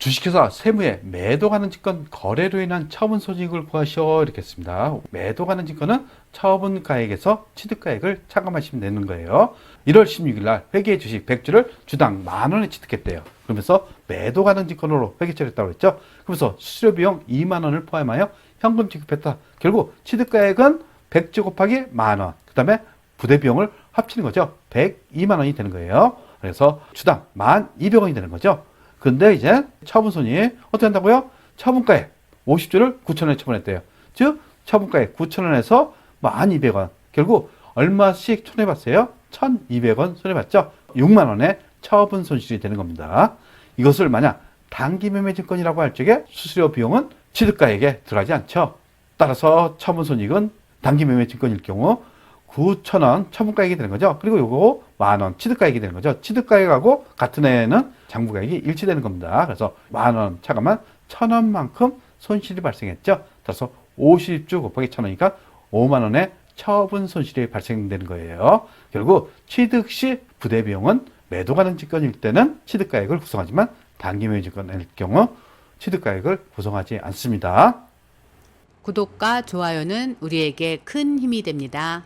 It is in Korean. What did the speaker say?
주식회사 세무에 매도 가는 증권 거래로 인한 처분 손익을 구하시오 이렇게 했습니다. 매도 가는 증권은 처분가액에서 취득가액을 차감하시면 되는 거예요. 1월 16일 날 회계 주식 100주를 주당 만 원에 취득했대요. 그러면서 매도 가는 증권으로 회계 처리 했다고 했죠. 그러면서 수수료 비용 2만 원을 포함하여 현금 지급했다. 결국 취득가액은 100주 곱하기 만 원. 그 다음에 부대 비용을 합치는 거죠. 102만 원이 되는 거예요. 그래서 주당 1,200원이 되는 거죠. 근데 이제 처분손이 어떻게 한다고요? 처분가액 50주를 9,000원에 처분했대요. 즉 처분가액 9,000원에서 1,200원. 결국 얼마씩 손해봤어요? 1,200원 손해봤죠? 6만 원의 처분 손실이 되는 겁니다. 이것을 만약 단기 매매 증권이라고 할 적에 수수료 비용은 취득가액에 들어가지 않죠. 따라서 처분 손익은 단기 매매 증권일 경우 9,000원 처분가액이 되는 거죠. 그리고 요거 만원 취득가액이 되는 거죠. 취득가액하고 같은 해에는 장부가액이 일치되는 겁니다. 그래서 만원 차감한 1,000원만큼 손실이 발생했죠. 따라서 50주 곱하기 1,000원이니까 5만 원의 처분 손실이 발생되는 거예요. 결국 취득 시 부대 비용은 매도 가는 증권일 때는 취득가액을 구성하지만 단기 매매 증권일 경우 취득가액을 구성하지 않습니다. 구독과 좋아요는 우리에게 큰 힘이 됩니다.